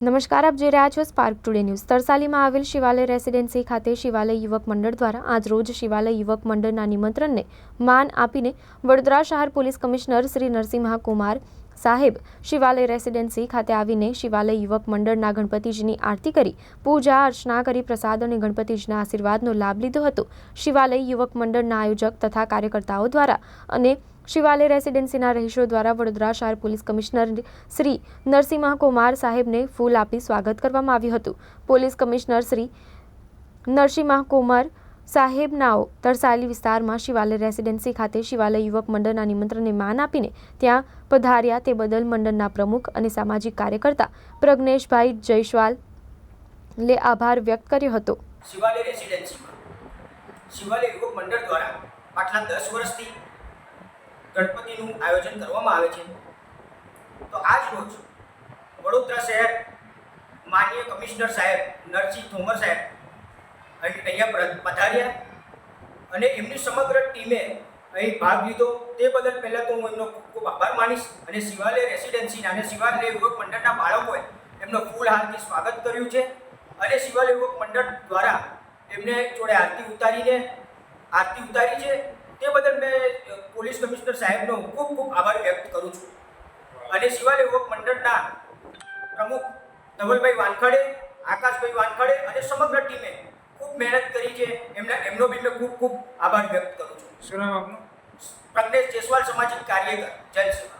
નમસ્કાર, આપ જોઈ રહ્યા છો સ્પાર્ક ટુડે ન્યૂઝ તરસાલીમાં આવેલ શિવાલય રેસિડેન્સી ખાતે શિવાલય યુવક મંડળ દ્વારા આજરોજ શિવાલય યુવક મંડળના નિમંત્રણને માન આપીને વડોદરા શહેર પોલીસ કમિશનર શ્રી નરસિંહા કુમાર સાહેબ, શિવાલય રેસિડેન્સી ખાતે આવીને શિવાલય યુવક મંડળના ગણપતિજીની આરતી કરી, પૂજા અર્ચના કરી, પ્રસાદ અને ગણપતિજીના આશીર્વાદનો લાભ લીધો હતો. શિવાલય યુવક મંડળના આયોજક તથા કાર્યકર્તાઓ દ્વારા અને શિવાલય રેસિડેન્સીના રહીશો દ્વારા વડોદરા શહેર પોલીસ કમિશનર શ્રી નરસિંહ કુમાર સાહેબને ફૂલ આપી સ્વાગત કરવામાં આવ્યું હતું. પોલીસ કમિશનર શ્રી નરસિંહ કુમાર સાહેબનાઓ તરસાલી વિસ્તારમાં શિવાલય રેસિડેન્સી ખાતે શિવાલય યુવક મંડળના નિમંત્રણને માન આપીને ત્યાં પધાર્યા તે બદલ મંડળના પ્રમુખ અને સામાજિક કાર્યકર્તા પ્રજ્ઞેશભાઈ જયસ્વાલ લે આભાર વ્યક્ત કર્યો હતો. શિવાલય રેસિડેન્સીમાં શિવાલય યુવક મંડળ દ્વારા પાછલા દસ વર્ષથી ગણપતિનું આયોજન કરવામાં આવે છે. તો આજ રોજ વડોદરા શહેર માનનીય કમિશનર સાહેબ નરસિંહ થોમર સાહેબ અહીંયા પધાર્યા અને એમની સમગ્ર ટીમે અહીં ભાગ લીધો. તે બદલ પહેલાં તો હું એમનો ખૂબ ખૂબ આભાર માનીશ અને શિવાલય રેસિડેન્સીના અને શિવાલય યુવક મંડળના બાળકોએ એમનો ફૂલ હારથી સ્વાગત કર્યું છે અને શિવાલય યુવક મંડળ દ્વારા એમને જોડે આરતી ઉતારીને, આરતી ઉતારી છે. તે બદલ મેં પોલીસ કમિશનર સાહેબનો ખૂબ ખૂબ આભાર વ્યક્ત કરું છું. અને શિવાલય યુવક મંડળના પ્રમુખ ધવલભાઈ વાનખડે, આકાશભાઈ વાનખડે અને સમગ્ર ટીમે ખૂબ મહેનત કરી છે. એમના એમનો બી મેં ખૂબ ખૂબ આભાર વ્યક્ત કરું છું. શું નામ આપનું? પ્રજ્ઞેશ જયસ્વાલ સામાજિક કાર્યકર જનસેવા